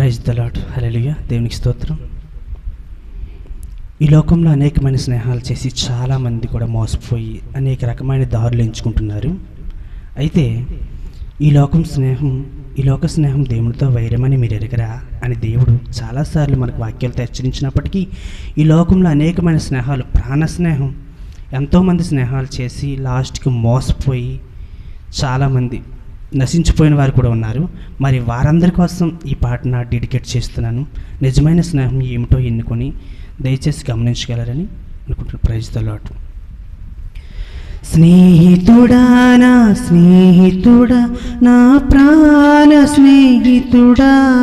Praise the Lord lord దేవునికి స్తోత్రం. ఈ లోకంలో అనేకమైన స్నేహాలు చేసి చాలామంది కూడా మోసపోయి అనేక రకమైన దారులు ఎంచుకుంటున్నారు. అయితే ఈ లోకం స్నేహం ఈ లోక స్నేహం దేవునితో వైరమని మీరు ఎరగరా అని దేవుడు చాలాసార్లు మనకు వాక్యాలతో హెచ్చరించినప్పటికీ ఈ లోకంలో అనేకమైన స్నేహాలు ప్రాణ స్నేహం ఎంతోమంది స్నేహాలు చేసి లాస్ట్కి మోసపోయి చాలామంది నశించిపోయిన వారు కూడా ఉన్నారు. మరి వారందరి కోసం ఈ పాటను డెడికేట్ చేస్తున్నాను. నిజమైన స్నేహం ఏమిటో ఎన్నుకొని దయచేసి గమనించగలరని అనుకుంటున్నాను. ప్రైజ్ ద లాట్ స్నేహితుడా నా స్నేహితుడా నా ప్రాణ స్నేహితుడా.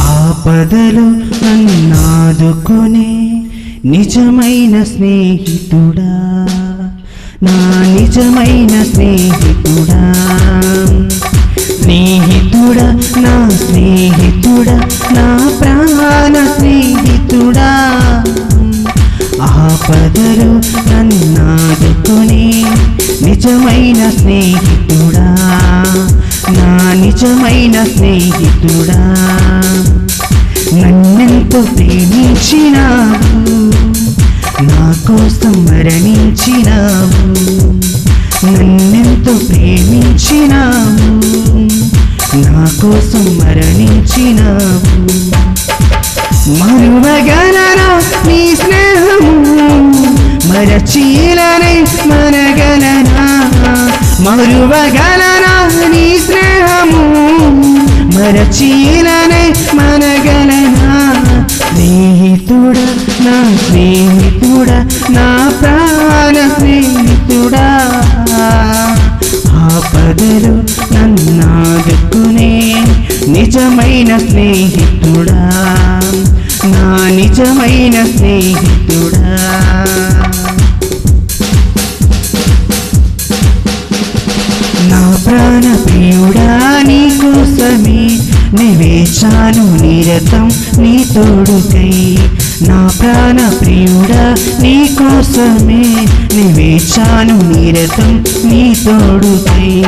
ఆపదలు నన్నాదుకునే నిజమైన స్నేహితుడా. నా నిజమైన స్నేహితుడా? స్నేహితుడా నా స్నేహితుడా నా ప్రాణ స్నేహితుడా? ఆపదలు నన్నాదుకుని నిజమైన స్నేహితుడా? నా నిజమైన స్నేహితుడా? నన్నెంతో ప్రేమించినావు నా కోసం మరణించినావు. నన్నెంతో ప్రేమించినావు. నా కోసం మరణించినావు. మరువగలరా నీ స్నేహము? మరచీలనే మనగలనా? మరువగలరా నీ స్నేహము? మరచీలనే మనగలనా? స్నేహితుడా నా స్నేహితుడా ఆపదలు నన్నాదుకునే నిజమైన స్నేహితుడా? నా నిజమైన స్నేహితుడా? నా ప్రాణ ప్రియుడా నీకోసమే నివేశాను నిరతం నీ తోడుకై. నా ప్రాణ ప్రియుడా నీ కోసమే నివేశాను నిరతం నీ తోడుకై.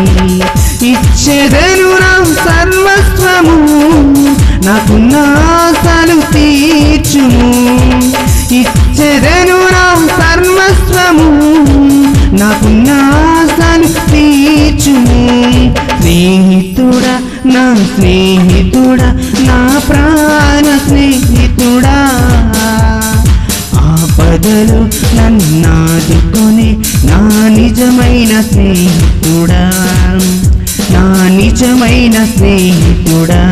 ఇచ్చేదను నా సర్వస్వము నాకున్న ఆశలు తీర్చుము. ఇచ్చేదను నా సర్వస్వము నాకున్న ఆశలు తీర్చుము. స్నేహితుడా నా స్నేహి స్నేహితుడా ఆపదలు నన్నాదుకొని నా నిజమైన స్నేహితుడా. నా నిజమైన స్నేహితుడా.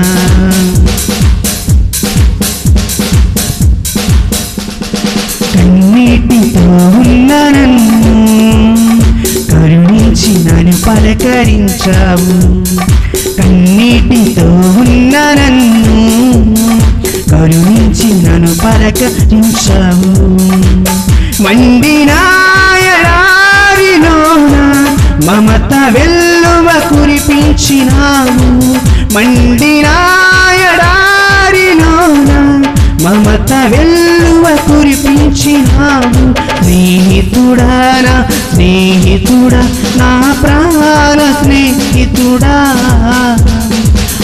కన్నీటితో ఉన్న నన్ను కరుణించి నన్ను పలకరించావు. కన్నీటితో ఉన్న నన్ను కరుణించి నన్ను పలకరించావు మండినాయడారిలోన మమత వెల్లువ కురిపించినావు. మండినాయడారిలోన మమత వెల్లువ కురిపించినావు. స్నేహితుడా నా స్నేహితుడా నా ప్రాణ స్నేహితుడా.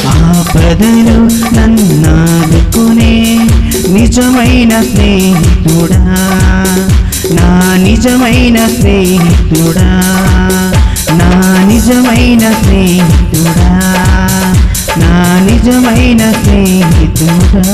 ఆపదలు నన్నాదుకునే నిజమైన స్నేహితుడా? నా నిజమైన స్నేహితుడా? నా నిజమైన స్నేహితుడా? నా నిజమైన స్నేహితుడా?